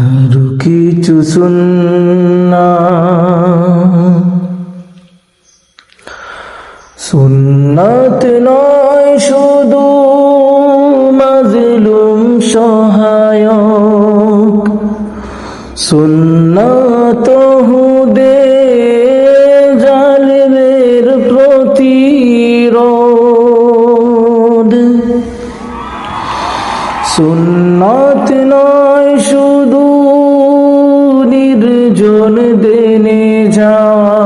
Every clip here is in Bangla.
আরও কিছু সুন্না নয় শুধু মাজলুম সহায়ক। সুন্নাত হুদে জালেমের প্রতিরোধ। সুন্নাত নয় শুধু নির্জন দেনে যাওয়া।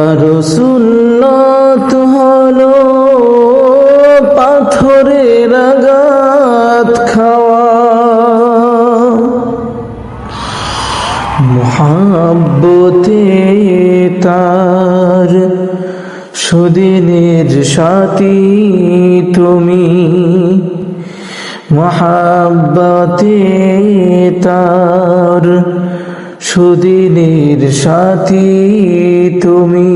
আর সুন্নাত হলো পাথরের আঘাত খাওয়া। মহাব্বতে তার সুদিনের সাথী তুমি। মহাব্বতে সুদিনের সাথী তুমি।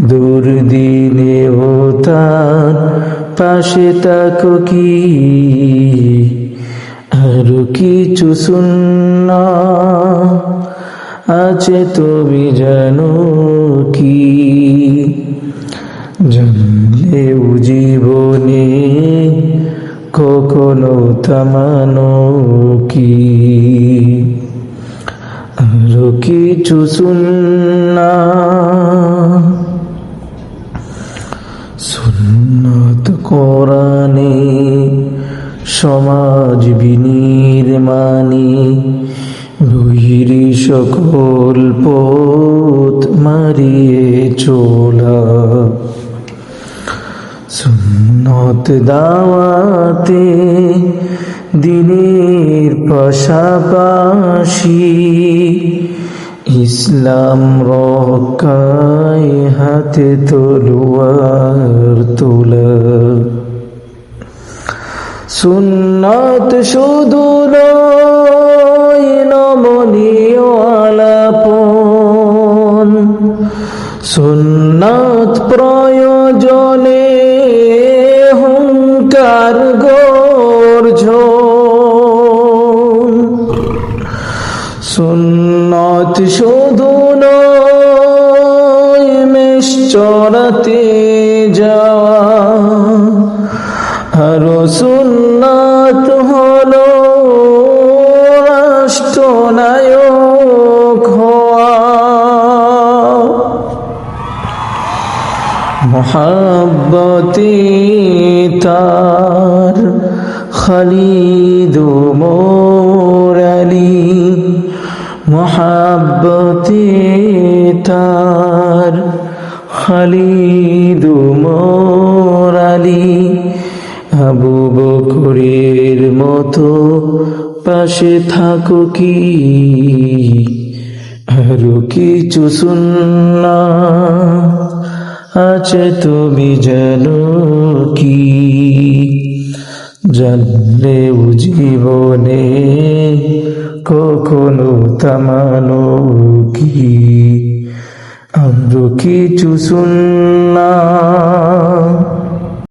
দুর্দিনে ও তার পাশে তাকো কি? আরও কিছু সুন্না আছে তুমি জানো কি? জানলেও জীবনে কখনো থামানো কি? কিছু সুন্না। সুন্নত কোরআনে সমাজ বিনির্মাণে বহিরি সকল পথ মারিয়ে চোলা। সুন্নত দাওয়াতে দিনের পাশাপাশি ইসলাম রকায় হাতে তলোয়ার তোলা। সুন্নাত শুধু নয় নমনীয় সুন্নাত প্রয়োজনে হুঙ্কার গর্জন। শুধু নয় মেষ যাওয়া। আরও সুন্নাত হলো রাষ্ট্রনায়ক তার খালিদ মোরালি মহাব্বতে তার খালিদ মোরালি আবু বকরের মতো পাশে থাকো কি? আরও কিছু সুন্না আছে তুমি জানো কি? জানলেও জীবনে আমরা কিছু সুন্না